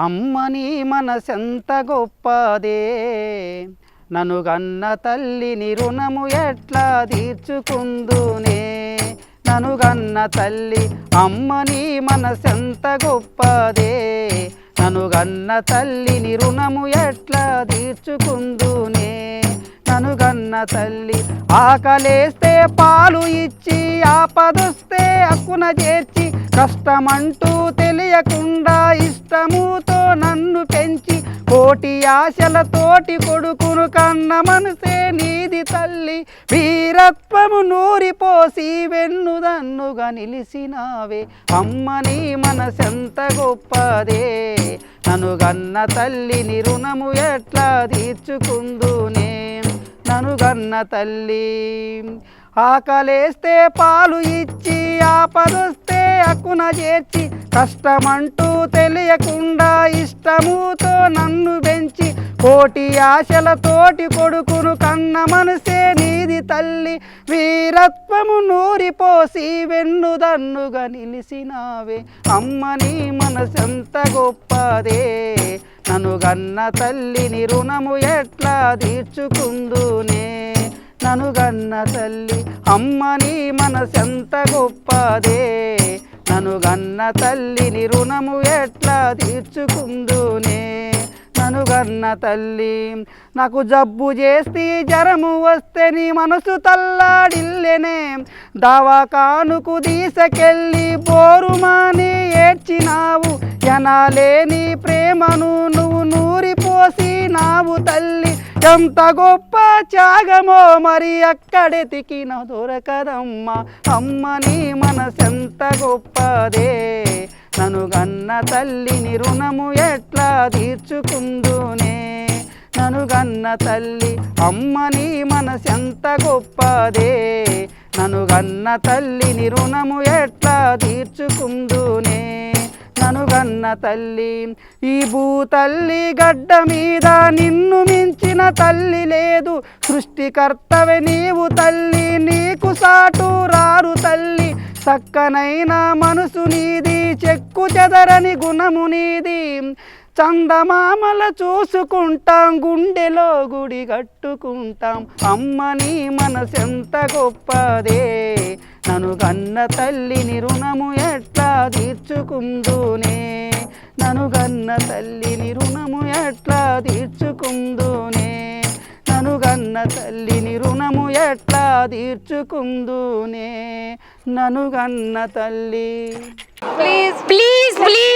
అమ్మ నీ మనసెంత గొప్పదే. నన్ను గన్న తల్లిని రుణము ఎట్లా తీర్చుకుందునే. నన్ను గన్న తల్లి అమ్మ నీ మనసెంత గొప్పదే. నన్ను గన్న తల్లిని రుణము ఎట్లా తీర్చుకుందునే. నన్ను గన్న తల్లి ఆకలేస్తే పాలు ఇచ్చి ఆపదొస్తే అక్కున చేర్చి కష్టమంటూ తెలియకుండా ఇష్టముతో నన్ను పెంచి కోటి ఆశలతోటి కొడుకును కన్న మనసే నీది తల్లి. వీరత్వము నూరిపోసి వెన్నుదన్నుగా నిలిసినావే. అమ్మ నీ మనసెంత గొప్పదే. ననుగన్న గన్న తల్లిని రుణము ఎట్లా తీర్చుకుందునే? నన్ను గన్న తల్లి ఆకలేస్తే పాలు ఇచ్చి ఆపదొస్తే అక్కున చేర్చి కష్టమంటూ తెలియకుండా ఇష్టముతో నన్ను పెంచి కోటి ఆశలతోటి కొడుకును కన్న మనసే నీది తల్లి. వీరత్వము నూరిపోసి వెన్నుదన్నుగా నిలిసినావే. అమ్మ నీ మనసెంత గొప్పదే. నన్ను గన్న తల్లిని రుణము ఎట్లా తీర్చుకుందునే? ననుగన్న తల్లి అమ్మ నీ మనసెంత గొప్పదే. ననుగన్న తల్లిని రుణము ఎట్లా తీర్చుకుందునే. ననుగన్న తల్లి నాకు జబ్బు చేస్తే జ్వరము వస్తే నీ మనసు తల్లాడిల్లెనే. దవాఖానుకు దీసకెళ్ళి బోరుమాని ఏడ్చినావు. జనాలేని ప్రేమను నువ్వు నూరి ఎంత గొప్ప త్యాగమో మరి అక్కడెతికిన దొరకదమ్మా. అమ్మ నీ మనసెంత గొప్పదే. నన్ను గన్న తల్లిని రుణము ఎట్లా తీర్చుకుందునే? నన్ను గన్న తల్లి అమ్మ నీ మనసెంత గొప్పదే. నన్ను గన్న తల్లిని రుణము ఎట్లా తీర్చుకుందునే? ననుగన్న గన్న తల్లి ఈ భూతల్లి గడ్డ మీద నిన్ను తల్లి లేదు. సృష్టికర్తవే నీవు తల్లి. నీకు సాటు రారు తల్లి. చక్కనైన మనసు నీది. చెక్కు చెదరని గుణము నీది. చందమామల చూసుకుంటాం. గుండెలో గుడి కట్టుకుంటాం. అమ్మని మనసెంత గొప్పదే. నను గన్న తల్లిని రుణము ఎట్లా తీర్చుకుందునే. నను గన్న తల్లిని రుణము ఎట్లా తీర్చుకుందునే ననుగన్న తల్లి. Please please please